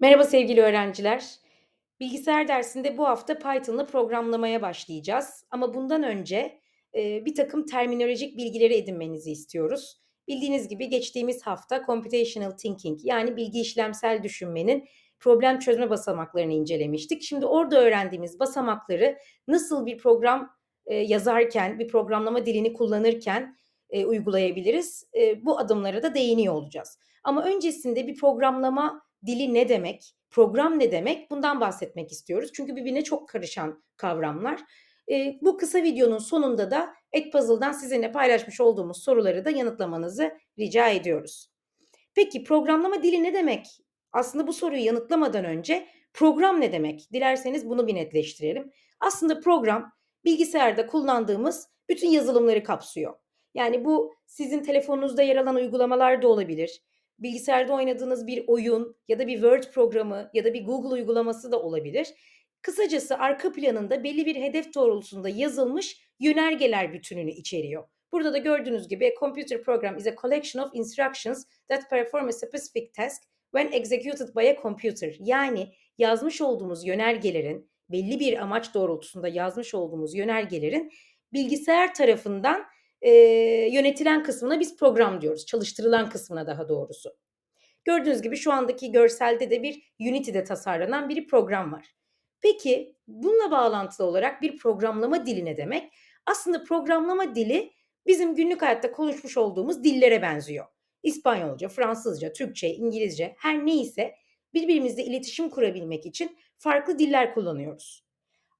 Merhaba sevgili öğrenciler. Bilgisayar dersinde bu hafta Python'la programlamaya başlayacağız. Ama bundan önce e, bir takım terminolojik bilgileri edinmenizi istiyoruz. Bildiğiniz gibi geçtiğimiz hafta computational thinking yani bilgi işlemsel düşünmenin problem çözme basamaklarını incelemiştik. Şimdi orada öğrendiğimiz basamakları nasıl bir program e, yazarken, bir programlama dilini kullanırken e, uygulayabiliriz? E, bu adımlara da değiniyor olacağız. Ama öncesinde bir programlama dili ne demek, program ne demek bundan bahsetmek istiyoruz. Çünkü birbirine çok karışan kavramlar. E, bu kısa videonun sonunda da Edpuzzle'dan sizinle paylaşmış olduğumuz soruları da yanıtlamanızı rica ediyoruz. Peki programlama dili ne demek? Aslında bu soruyu yanıtlamadan önce program ne demek? Dilerseniz bunu bir netleştirelim. Aslında program bilgisayarda kullandığımız bütün yazılımları kapsıyor. Yani bu sizin telefonunuzda yer alan uygulamalar da olabilir bilgisayarda oynadığınız bir oyun ya da bir Word programı ya da bir Google uygulaması da olabilir. Kısacası arka planında belli bir hedef doğrultusunda yazılmış yönergeler bütününü içeriyor. Burada da gördüğünüz gibi a computer program is a collection of instructions that perform a specific task when executed by a computer. Yani yazmış olduğumuz yönergelerin belli bir amaç doğrultusunda yazmış olduğumuz yönergelerin bilgisayar tarafından e, yönetilen kısmına biz program diyoruz. Çalıştırılan kısmına daha doğrusu. Gördüğünüz gibi şu andaki görselde de bir Unity'de tasarlanan bir program var. Peki bununla bağlantılı olarak bir programlama dili ne demek? Aslında programlama dili bizim günlük hayatta konuşmuş olduğumuz dillere benziyor. İspanyolca, Fransızca, Türkçe, İngilizce her neyse birbirimizle iletişim kurabilmek için farklı diller kullanıyoruz.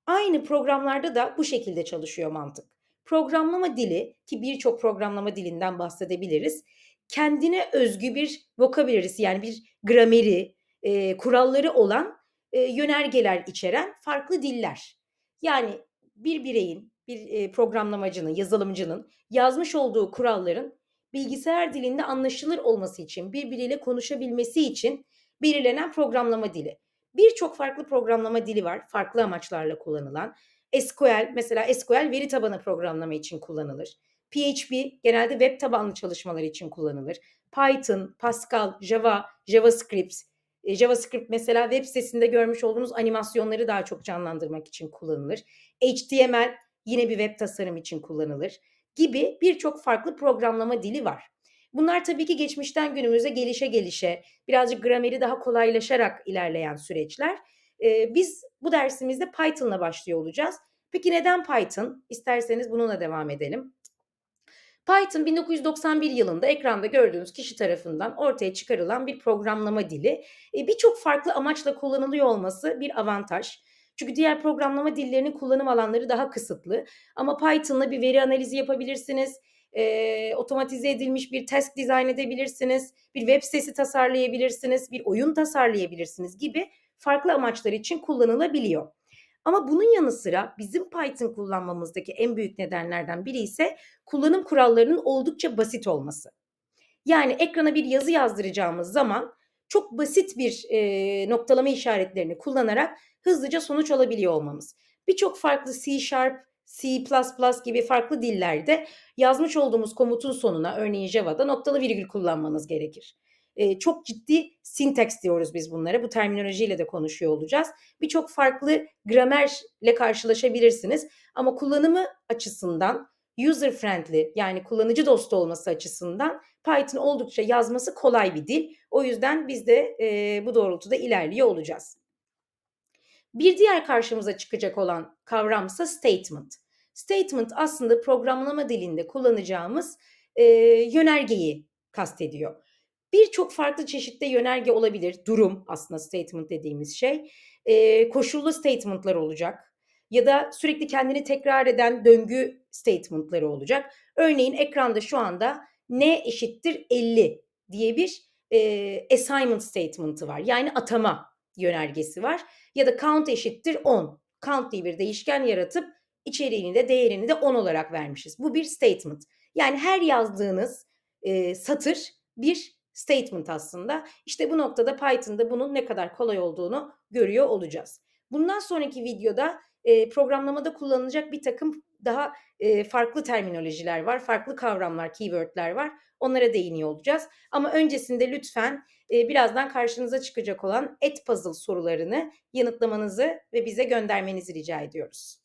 Aynı programlarda da bu şekilde çalışıyor mantık. Programlama dili ki birçok programlama dilinden bahsedebiliriz. Kendine özgü bir vocabulary'si yani bir grameri, e, kuralları olan e, yönergeler içeren farklı diller. Yani bir bireyin, bir e, programlamacının, yazılımcının yazmış olduğu kuralların bilgisayar dilinde anlaşılır olması için, birbiriyle konuşabilmesi için belirlenen programlama dili. Birçok farklı programlama dili var, farklı amaçlarla kullanılan. SQL mesela SQL veri tabanı programlama için kullanılır. PHP genelde web tabanlı çalışmalar için kullanılır. Python, Pascal, Java, JavaScript. E, JavaScript mesela web sitesinde görmüş olduğunuz animasyonları daha çok canlandırmak için kullanılır. HTML yine bir web tasarım için kullanılır gibi birçok farklı programlama dili var. Bunlar tabii ki geçmişten günümüze gelişe gelişe, birazcık grameri daha kolaylaşarak ilerleyen süreçler. Ee, biz bu dersimizde Python'la başlıyor olacağız. Peki neden Python? İsterseniz bununla devam edelim. Python 1991 yılında ekranda gördüğünüz kişi tarafından ortaya çıkarılan bir programlama dili. E, Birçok farklı amaçla kullanılıyor olması bir avantaj. Çünkü diğer programlama dillerinin kullanım alanları daha kısıtlı. Ama Python'la bir veri analizi yapabilirsiniz. E, otomatize edilmiş bir task dizayn edebilirsiniz. Bir web sitesi tasarlayabilirsiniz. Bir oyun tasarlayabilirsiniz gibi farklı amaçlar için kullanılabiliyor. Ama bunun yanı sıra bizim Python kullanmamızdaki en büyük nedenlerden biri ise kullanım kurallarının oldukça basit olması. Yani ekrana bir yazı yazdıracağımız zaman çok basit bir e, noktalama işaretlerini kullanarak hızlıca sonuç alabiliyor olmamız. Birçok farklı C Sharp, C++ gibi farklı dillerde yazmış olduğumuz komutun sonuna örneğin Java'da noktalı virgül kullanmanız gerekir. E, çok ciddi syntax diyoruz biz bunlara. Bu terminolojiyle de konuşuyor olacağız. Birçok farklı gramerle karşılaşabilirsiniz. Ama kullanımı açısından user friendly yani kullanıcı dostu olması açısından Python oldukça yazması kolay bir dil. O yüzden biz de e, bu doğrultuda ilerliyor olacağız. Bir diğer karşımıza çıkacak olan kavramsa statement. Statement aslında programlama dilinde kullanacağımız e, yönergeyi kastediyor. Birçok farklı çeşitte yönerge olabilir. Durum aslında statement dediğimiz şey. E, koşullu statementlar olacak. Ya da sürekli kendini tekrar eden döngü statementları olacak. Örneğin ekranda şu anda n eşittir 50 diye bir e, assignment statement'ı var. Yani atama yönergesi var. Ya da count eşittir 10. Count diye bir değişken yaratıp içeriğini de değerini de 10 olarak vermişiz. Bu bir statement. Yani her yazdığınız e, satır bir statement aslında. İşte bu noktada Python'da bunun ne kadar kolay olduğunu görüyor olacağız. Bundan sonraki videoda e, programlamada kullanılacak bir takım daha e, farklı terminolojiler var, farklı kavramlar, keywordler var. Onlara değiniyor olacağız. Ama öncesinde lütfen eee, birazdan karşınıza çıkacak olan Edpuzzle sorularını yanıtlamanızı ve bize göndermenizi rica ediyoruz.